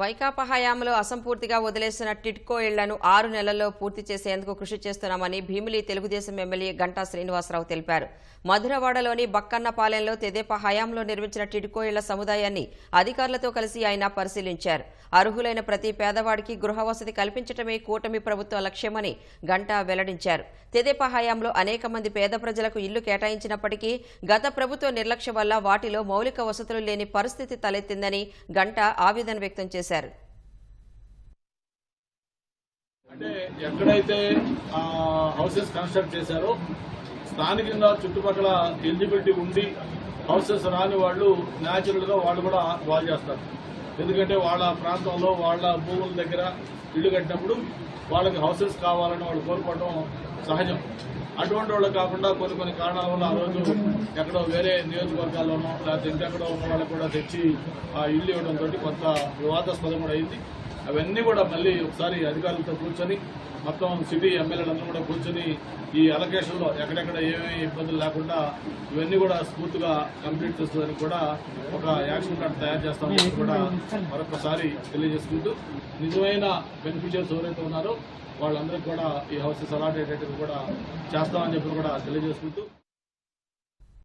వైకాపా హయాంలో అసంపూర్తిగా వదిలేసిన టిట్కో ఇళ్ళను ఆరు నెలల్లో పూర్తి చేసేందుకు కృషి చేస్తున్నామని భీమిలి తెలుగుదేశం ఎమ్మెల్యే గంటా శ్రీనివాసరావు తెలిపారు. మధురవాడలోని బక్కన్నపాలెంలో తెదేపా హయాంలో నిర్మించిన టిట్కో ఇళ్ళ సముదాయాన్ని అధికారులతో కలిసి ఆయన పరిశీలించారు. అర్హులైన ప్రతి పేదవాడికి గృహవసతి కల్పించటమే కూటమి ప్రభుత్వ లక్ష్యమని గంటా వెల్లడించారు. తెదేపా హయాంలో అనేక మంది పేద ప్రజలకు ఇల్లు కేటాయించినప్పటికీ గత ప్రభుత్వ నిర్లక్ష్యం వల్ల వాటిలో మౌలిక వసతులు లేని పరిస్థితి తలెత్తిందని గంటా ఆవేదన వ్యక్తం చేశారు. అంటే ఎక్కడైతే ఆ, హౌసెస్ కన్స్ట్రక్ట్ చేశారో స్థానికంగా చుట్టుపక్కల ఎలిజిబిలిటీ ఉండి హౌసెస్ రాని వాళ్ళు న్యాచురల్గా వాళ్ళు కూడా వాళ్ళు చేస్తారు. ఎందుకంటే వాళ్ళ ప్రాంతంలో వాళ్ళ భూముల దగ్గర ఇల్లు కట్టినప్పుడు వాళ్ళకి హౌసెస్ కావాలని వాళ్ళు కోరుకోవడం సహజం. అటువంటి వాళ్ళు కాకుండా కొన్ని కొన్ని కారణాల వల్ల ఆ రోజు ఎక్కడో వేరే నియోజకవర్గాల్లోనో లేకపోతే ఇంకెక్కడో ఉన్న వాళ్ళకి కూడా తెచ్చి ఆ ఇల్లు ఇవ్వడంతో కొంత వివాదాస్పదం కూడా అయింది. అవన్నీ కూడా మళ్ళీ ఒకసారి అధికారులతో కూర్చొని మొత్తం సిటీ ఎమ్మెల్యేలందరూ కూడా కూర్చొని ఈ అలొకేషన్లో ఎక్కడెక్కడ ఏమేమి ఇబ్బందులు లేకుండా ఇవన్నీ కూడా స్మూత్గా కంప్లీట్ చేస్తుందని కూడా ఒక యాక్షన్ కార్డ్ తయారు చేస్తామని కూడా మరొకసారి తెలియజేసుకుంటూ నిజమైన బెనిఫిషియర్స్ ఎవరైతే ఉన్నారో వాళ్ళందరికీ కూడా ఈ హౌసెస్ అలాట్ అయ్యేటట్టు కూడా చేస్తామని చెప్పి కూడా తెలియజేసుకుంటూ